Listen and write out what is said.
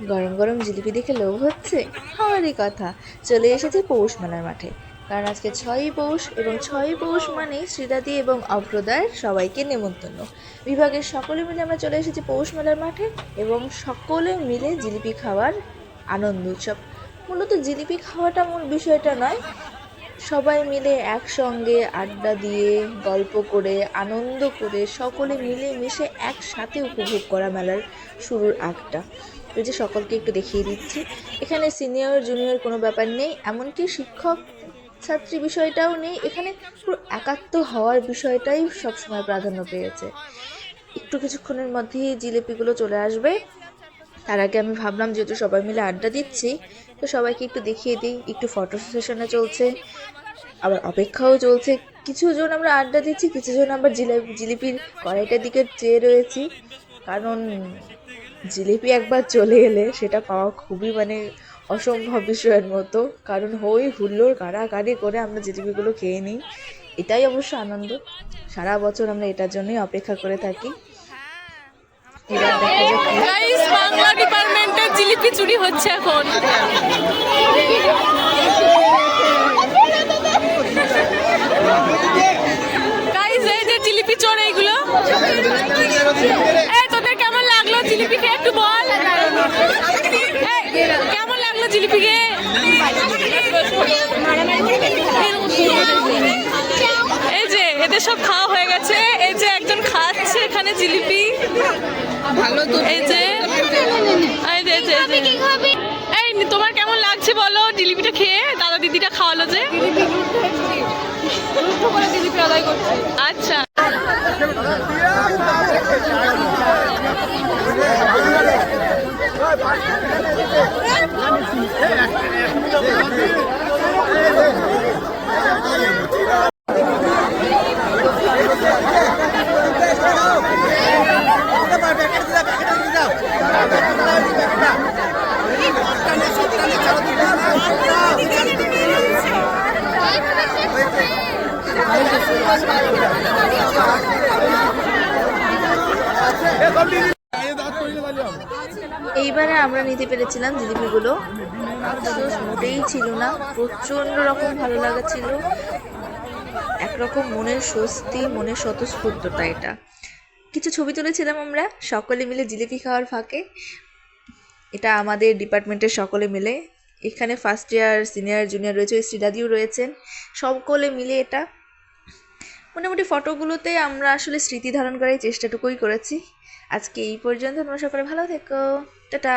গরম গরম জিলিপি দেখে লোভ হচ্ছে? হওয়ারই কথা। চলে এসেছে পৌষ মেলার মাঠে। কারণ আজকে ছয়ই পৌষ এবং ছয়ই পৌষ মানেই শ্রীদাদি এবং অভ্রদার সবাইকে নেমন্তন্ন। বিভাগের সকলে মিলে আমরা চলে এসেছি পৌষ মেলার মাঠে এবং সকলে মিলে জিলিপি খাওয়ার আনন্দ উৎসব। মূলত জিলিপি খাওয়াটা মূল বিষয়টা নয়। সবাই মিলে একসঙ্গে আড্ডা দিয়ে, গল্প করে, আনন্দ করে সকলে মিলে মিশে একসাথে উপভোগ করা মেলার শুরুর আগটা। এই যে সকলকে একটু দেখিয়ে দিচ্ছি। এখানে সিনিয়র জুনিয়র কোনো ব্যাপার নেই, এমনকি শিক্ষক ছাত্রী বিষয়টাও নেই। এখানে পুরো একাত্ম হওয়ার বিষয়টাই সবসময় প্রাধান্য পেয়েছে। একটু কিছুক্ষণের মধ্যেই জিলিপিগুলো চলে আসবে। তার আগে আমি ভাবলাম, যেহেতু সবাই মিলে আড্ডা দিচ্ছি, তো সবাইকে একটু দেখিয়ে দিই। একটু ফটো সেশনে চলছে, আবার অপেক্ষাও চলছে। কিছুজন আমরা আড্ডা দিচ্ছি, কিছুজন আবার জিলাপি জিলিপির কড়াইটার দিকে চেয়ে রয়েছি। কারণ জিলিপি একবার চলে এলে সেটা পাওয়া খুবই মানে অসম্ভব বিষয়ের মতো। কারণ হই হুল্লোড় কাড়াকাড়ি করে আমরা জিলিপিগুলো খেয়ে নিই। এটাই অবশ্য আনন্দ। সারা বছর আমরা এটার জন্যই অপেক্ষা করে থাকি। বাংলা ডিপার্টমেন্টের জিলিপি চুরি হচ্ছে এখন গাইস এই যে জিলিপি চোর এইগুলো এই তোদের কেমন লাগল জিলিপি খেয়ে একটু বল এই, কেমন লাগল জিলিপি খেয়ে এই যে এদের সব খাওয়া হয়ে গেছে। এই যে একজন খাচ্ছে এখানে জিলিপি। এই যে, এই যে। এই তোমার কেমন লাগছে বলো? জিলিপিটা খেয়ে দাদা দিদিটা খাওয়ালো যে। আচ্ছা। এইবারে আমরা নিতে পেরেছিলাম জিলিপিগুলো। মোটেই ছিল না, প্রচণ্ড রকম ভালো লাগা ছিল। একরকম মনের স্বস্তি, মনের স্বতঃস্ফূর্ততা এটা। কিছু ছবি তুলেছিলাম আমরা, সকলে মিলে জিলিপি খাওয়ার ফাঁকে। এটা আমাদের ডিপার্টমেন্টের সকলে মিলে। এখানে ফার্স্ট ইয়ার সিনিয়র জুনিয়র রয়েছে শ্রীদাদিও রয়েছেন। সকলে মিলে এটা মোটামুটি ফটোগুলোতে আমরা আসলে স্মৃতি ধারণ করার চেষ্টাটুকুই করেছি। আজকে এই পর্যন্ত, তোমরা সকলে ভালো থেকো। টাটা!